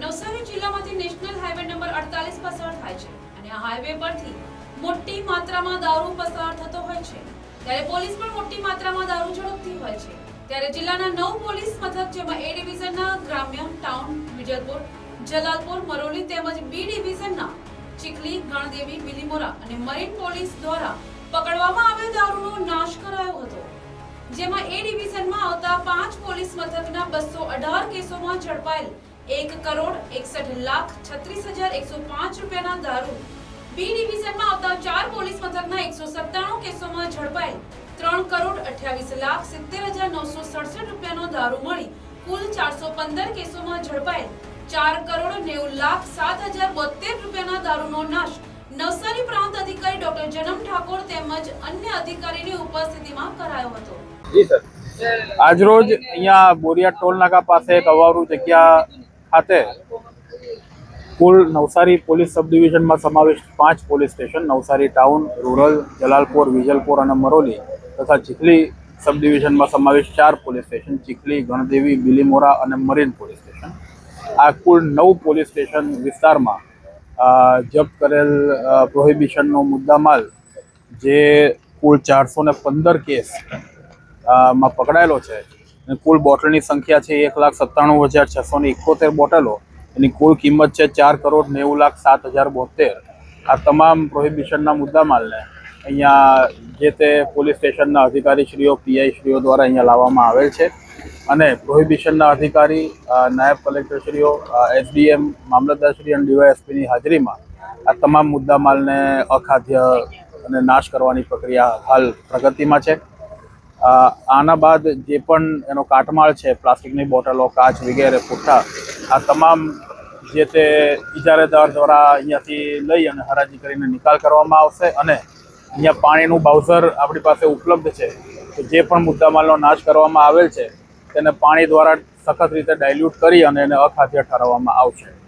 નવસારી જિલ્લામાંથી national highway number અડતાલીસ પસાર થાય છે અને આ હાઈવે પરથી મોટી માત્રામાં દારૂ પસાર થતો હોય છે. ત્યારે પોલીસ પણ મોટી માત્રામાં દારૂ ઝડપતી હોય છે. ત્યારે જિલ્લાના નવ પોલીસ મથક જેમાં એ ડિવિઝનના ગ્રામ્ય ટાઉન, વિજલપુર, જલાલપુર, મરોલી તેમજ બી ડિવિઝનના ચીખલી, ગણદેવી, બિલીમોરા અને મરીન પોલીસ દ્વારા પકડવામાં આવેલ દારૂનો નાશ કરાયો હતો. જેમાં એ ડિવિઝનમાં આવતા પાંચ પોલીસ મથકના બસો અઢાર કેસોમાં ઝડપાયેલ એક કરોડ એકસઠ લાખ છત્રીસ હજાર એકસો પાંચ રૂપિયાના દારૂ. બી ડિવિઝનમાં આવતા ચાર પોલીસ મથકના એકસો સત્તાણું કેસોમાં ઝડપાયેલ ત્રણ કરોડ અઠ્યાવીસ લાખ સિત્તેર હજાર નવસો સડસઠ રૂપિયાનો દારૂ મળી. કુલ ચારસો પંદર કેસોમાં ઝડપાયેલ ચાર કરોડ નેવું લાખ સાત હજાર બોતેર રૂપિયાના દારૂનો નાશ. નવસારી પ્રાંત અધિકારી ડોક્ટર જનમ ઠાકોર તેમજ અન્ય અધિકારીની ઉપસ્થિતિમાં કરાયો હતો. આજરોજ અહીંયા બોરિયા ટોલ નાકા પાસે કવારું જગ્યા ખાતે કુલ નવસારી પોલીસ સબ ડિવિઝનમાં સમાવિષ્ટ પાંચ police station, Navsari town, rural, Jalalpor, Vijalpor અને મરોલી તથા ચીખલી સબ ડિવિઝનમાં સમાવિષ્ટ ચાર પોલીસ સ્ટેશન, ચીખલી, ગણદેવી, બિલીમોરા અને મરીન પોલીસ સ્ટેશન. આ કુલ નવ પોલીસ સ્ટેશન વિસ્તારમાં જપ્ત કરેલ પ્રોહિબિશનનો મુદ્દામાલ જે કુલ ચારસો ને પંદર કેસમાં પકડાયેલો છે. કુલ બોટલની સંખ્યા છે એક લાખ સત્તાણું હજાર છસો ને એકોતેર બોટલો. એની કુલ કિંમત છે ચાર કરોડ નેવું લાખ સાત હજાર બોતેર. આ તમામ પ્રોહિબિશનના મુદ્દામાલને અહીંયા જે તે પોલીસ સ્ટેશનના અધિકારીશ્રીઓ, પીઆઈશ્રીઓ દ્વારા અહીંયા લાવવામાં આવેલ છે. અને પ્રોહિબિશનના અધિકારી નાયબ કલેક્ટરશ્રીઓ એસડીએમ, મામલતદારશ્રી અને ડીવાયએસપીની હાજરીમાં આ તમામ મુદ્દામાલને અખાદ્ય અને નાશ કરવાની પ્રક્રિયા હાલ પ્રગતિમાં છે. આના બાદ જે પણ એનો કાટમાળ છે, પ્લાસ્ટિકની બોટલો, કાચ વગેરે પુઠ્ઠા આ તમામ જે તે ઇજારેદાર દ્વારા અહીંયાથી લઈ અને હરાજી કરીને નિકાલ કરવામાં આવશે અને અહીંયા પાણીનું બાઉઝર આપણી પાસે ઉપલબ્ધ છે. તો જે પણ મુદ્દામાલનો નાશ કરવામાં આવેલ છે, તેને પાણી દ્વારા સખત રીતે ડાયલ્યુટ કરી અને એને અખાદ્ય ઠરાવવામાં આવશે.